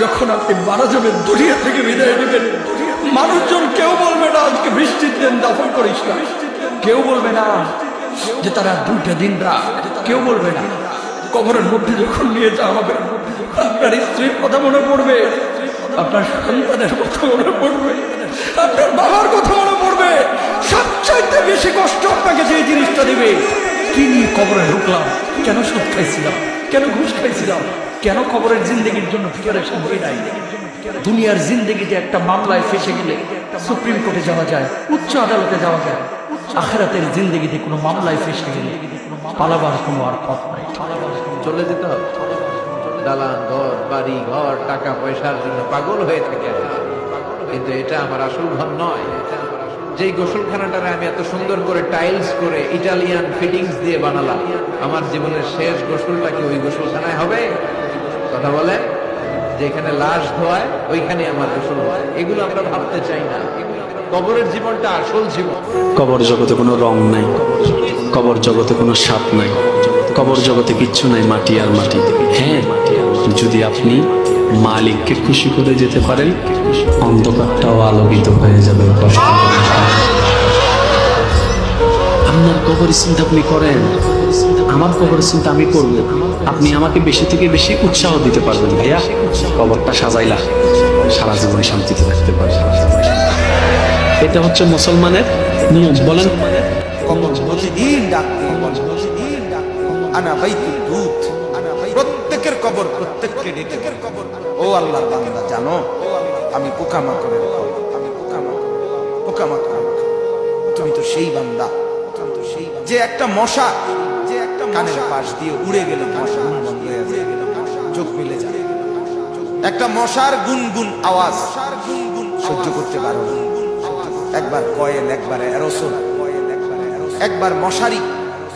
যখন আপনি মারা যাবেন দুনিয়া থেকে বিদায় নেবেন, মানুষজন কেউ বলবে না, আজকে বৃষ্টির দিন দাফন করিস না। কেউ বলবে না যে তারা দুইটা দিন রাখ কেউ বলবে না, কবরের মধ্যে যখন নিয়ে যাওয়া হবে, আপনার স্ত্রীর কথা মনে পড়বে, আপনার সন্তানের কথা মনে পড়বে, আপনার বাবার কথা মনে পড়বে। সবচাইতে বেশি কষ্ট আপনাকে যে জিনিসটা দিবে কি নিয়ে কবরে ঢুকলাম, কেন সুদ খাইছিলাম? কেন ঘুষ খাইছিলাম? কেন খবরের জিন্দগির জন্য নাই? দুনিয়ার জিন্দগিতে একটা মামলায় ফেসে গেলে সুপ্রিম কোর্টে যাওয়া যায়, উচ্চ আদালতে যাওয়া যায়। আখেরাতের জিন্দগিতে কোনো মামলায় ফেসে গেলে পালাবার কোনো আর পথ নাই। চলে যেতে? দালান, ঘর, বাড়ি, ঘর, টাকা, পয়সার জন্য পাগল হয়ে থাকে। কিন্তু এটা আমার আসল ঘর নয়। যেই গোসলখানাটারে আমি এত সুন্দর করে টাইলস করে ইটালিয়ান ফিটিংস দিয়ে বানালাম, আমার জীবনের শেষ গোসলটা কি ওই গোসলখানায় হবে? কথা বলে? যেখানে লাশ ধোয়ায়, ওইখানে আমার গোসল হয়। এগুলো আমরা ভাবতে চাই না। কবরের জীবনটা আসল জীবন। কবর জগতে কোনো রং নাই, কবর জগতে কোনো সাপ নাই, কবর জগতে কিচ্ছু নাই, মাটি আর মাটি। হ্যাঁ যদি আপনি মালিককে খুশি করে যেতে পারেন, অন্ধকারটাও আলোকিত হয়ে যাবে আপনার কবরের চিন্তা আপনি করেন। আমার কবরের চিন্তা আমি করব। আপনি আমাকে বেশি থেকে বেশি উৎসাহ দিতে পারবেন ভাইয়া। কবরটা সাজাইলা। সারা জীবন শান্তিতে থাকতে পারবেন। এটা হচ্ছে মুসলমানের নিয়ম। বলেন। কবর প্রতিদিন ডাকতে প্রতিদিন ডাকতে আনা বাইতুল দুধ প্রত্যেকের কবর প্রত্যেককে ডেকে কবর। ও আল্লাহর বান্দা জানো আমি পোকামাকড়ের কবর আমি পোকামাকড় পোকামাকড় তুমি তো সেই বান্দা। তুমি তো সেই। যে একটা মশা যে একটা কানের পাশ দিয়ে উড়ে গেলে যায় চোখ মিলে যায় একটা মশার গুনগুন আওয়াজ সহ্য করতে পারো। একবার কয়েল একবার অ্যারোসোল। একবার মশারি।